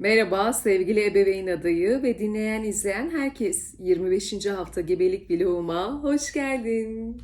Merhaba sevgili ebeveyn adayı ve dinleyen izleyen herkes. 25. hafta gebelik vloguma hoş geldin.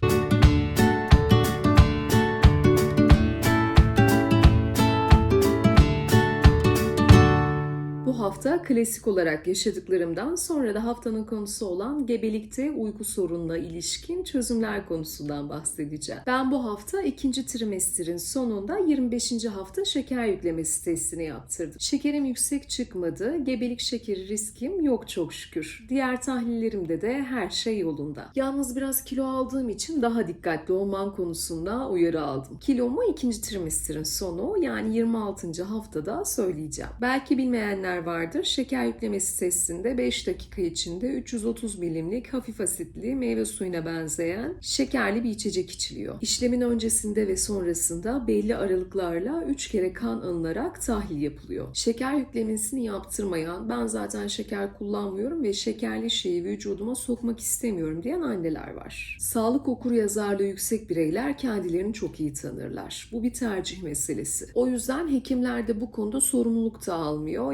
Hafta klasik olarak yaşadıklarımdan sonra da haftanın konusu olan gebelikte uyku sorununa ilişkin çözümler konusundan bahsedeceğim. Ben bu hafta ikinci trimesterin sonunda 25. hafta şeker yüklemesi testini yaptırdım. Şekerim yüksek çıkmadı, gebelik şekeri riskim yok çok şükür. Diğer tahlillerimde de her şey yolunda. Yalnız biraz kilo aldığım için daha dikkatli olmam konusunda uyarı aldım. Kilomu ikinci trimesterin sonu yani 26. haftada söyleyeceğim. Belki bilmeyenler vardır. Şeker yüklemesi testinde 5 dakika içinde 330 milimlik hafif asitli meyve suyuna benzeyen şekerli bir içecek içiliyor. İşlemin öncesinde ve sonrasında belli aralıklarla 3 kere kan alınarak tahlil yapılıyor. Şeker yüklemesini yaptırmayan, ben zaten şeker kullanmıyorum ve şekerli şeyi vücuduma sokmak istemiyorum diyen anneler var. Sağlık okur yazarlığı yüksek bireyler kendilerini çok iyi tanırlar. Bu bir tercih meselesi. O yüzden hekimler de bu konuda sorumluluk da almıyor.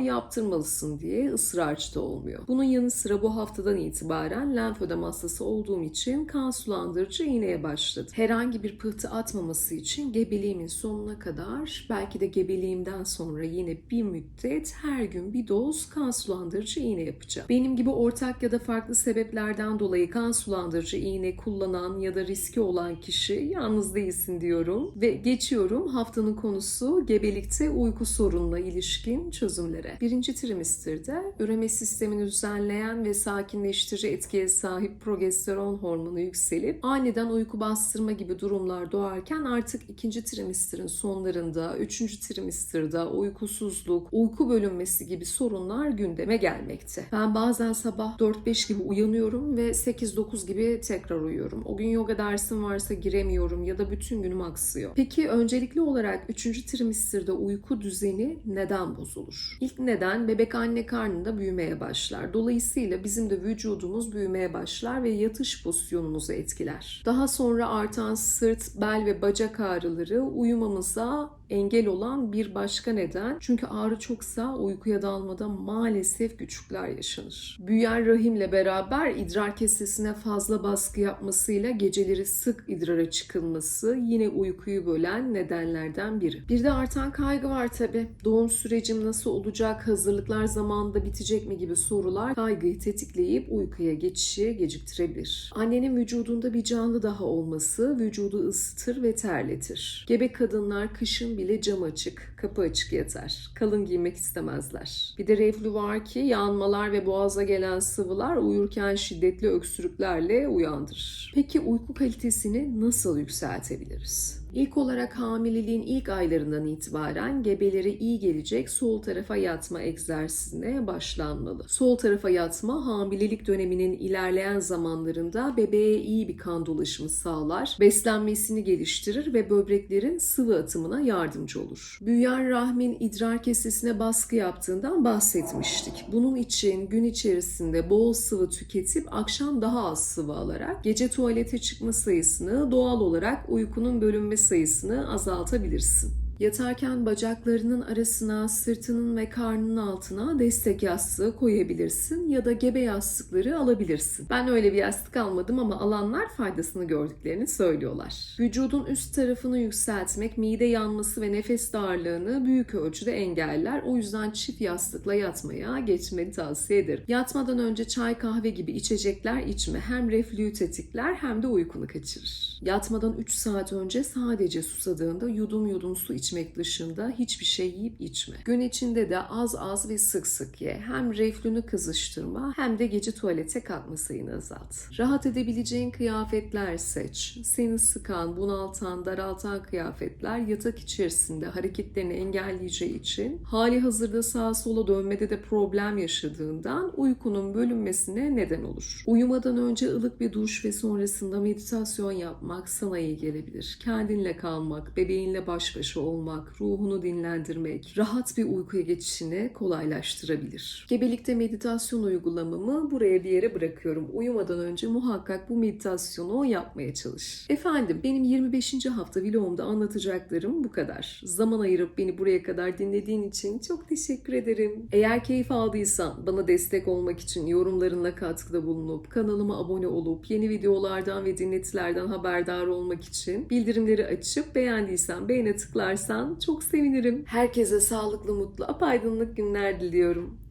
Yaptırmalısın diye ısrarcı da olmuyor. Bunun yanı sıra bu haftadan itibaren lenfödem hastası olduğum için kan sulandırıcı iğneye başladı. Herhangi bir pıhtı atmaması için gebeliğimin sonuna kadar belki de gebeliğimden sonra yine bir müddet her gün bir doz kan sulandırıcı iğne yapacağım. Benim gibi ortak ya da farklı sebeplerden dolayı kan sulandırıcı iğne kullanan ya da riski olan kişi yalnız değilsin diyorum ve geçiyorum haftanın konusu gebelikte uyku sorununa ilişkin çözümlere. Birinci trimesterde üreme sistemini düzenleyen ve sakinleştirici etkiye sahip progesteron hormonu yükselip aniden uyku bastırma gibi durumlar doğarken artık ikinci trimesterin sonlarında, üçüncü trimesterde uykusuzluk, uyku bölünmesi gibi sorunlar gündeme gelmekte. Ben bazen sabah 4-5 gibi uyanıyorum ve 8-9 gibi tekrar uyuyorum. O gün yoga dersim varsa giremiyorum ya da bütün günüm aksıyor. Peki öncelikli olarak 3. trimesterde uyku düzeni neden bozulur? İlk neden bebek anne karnında büyümeye başlar. Dolayısıyla bizim de vücudumuz büyümeye başlar ve yatış pozisyonumuzu etkiler. Daha sonra artan sırt, bel ve bacak ağrıları uyumamıza engel olan bir başka neden. Çünkü ağrı çoksa uykuya dalmada maalesef güçlükler yaşanır. Büyüyen rahimle beraber idrar kesesine fazla baskı yapmasıyla geceleri sık idrara çıkılması yine uykuyu bölen nedenlerden biri. Bir de artan kaygı var tabi. Doğum sürecim nasıl olacak, hazırlıklar zamanında bitecek mi gibi sorular kaygıyı tetikleyip uykuya geçişi geciktirebilir. Annenin vücudunda bir canlı daha olması vücudu ısıtır ve terletir. Gebe kadınlar kışın bile cam açık, kapı açık yatar. Kalın giymek istemezler. Bir de reflü var ki yanmalar ve boğaza gelen sıvılar uyurken şiddetli öksürüklerle uyandırır. Peki uyku kalitesini nasıl yükseltebiliriz? İlk olarak hamileliğin ilk aylarından itibaren gebelere iyi gelecek sol tarafa yatma egzersizine başlanmalı. Sol tarafa yatma hamilelik döneminin ilerleyen zamanlarında bebeğe iyi bir kan dolaşımı sağlar, beslenmesini geliştirir ve böbreklerin sıvı atımına yardımcı olur. Büyüyen rahmin idrar kesesine baskı yaptığından bahsetmiştik. Bunun için gün içerisinde bol sıvı tüketip akşam daha az sıvı alarak gece tuvalete çıkma sayısını doğal olarak uykunun bölünmesi sayısını azaltabilirsin. Yatarken bacaklarının arasına, sırtının ve karnının altına destek yastığı koyabilirsin ya da gebe yastıkları alabilirsin. Ben öyle bir yastık almadım ama alanlar faydasını gördüklerini söylüyorlar. Vücudun üst tarafını yükseltmek mide yanması ve nefes darlığını büyük ölçüde engeller. O yüzden çift yastıkla yatmaya geçmeni tavsiye ederim. Yatmadan önce çay kahve gibi içecekler içme. Hem reflüyü tetikler hem de uykunu kaçırır. Yatmadan 3 saat önce sadece susadığında yudum yudum su içmek dışında hiçbir şey yiyip içme. Gün içinde de az az ve sık sık ye. Hem reflünü kızıştırma hem de gece tuvalete kalkma sayını azalt. Rahat edebileceğin kıyafetler seç. Seni sıkan, bunaltan, daraltan kıyafetler yatak içerisinde hareketlerini engelleyeceği için hali hazırda sağa sola dönmede de problem yaşadığından uykunun bölünmesine neden olur. Uyumadan önce ılık bir duş ve sonrasında meditasyon yapmak sana iyi gelebilir. Kendinle kalmak, bebeğinle baş başa olmak olmak, ruhunu dinlendirmek, rahat bir uykuya geçişini kolaylaştırabilir. Gebelikte meditasyon uygulamamı buraya bir yere bırakıyorum. Uyumadan önce muhakkak bu meditasyonu yapmaya çalış. Efendim benim 25. hafta vlogumda anlatacaklarım bu kadar. Zaman ayırıp beni buraya kadar dinlediğin için çok teşekkür ederim. Eğer keyif aldıysan bana destek olmak için yorumlarınla katkıda bulunup kanalıma abone olup yeni videolardan ve dinletilerden haberdar olmak için bildirimleri açıp beğendiysen beğene tıklarsan çok sevinirim. Herkese sağlıklı, mutlu, apaydınlık günler diliyorum.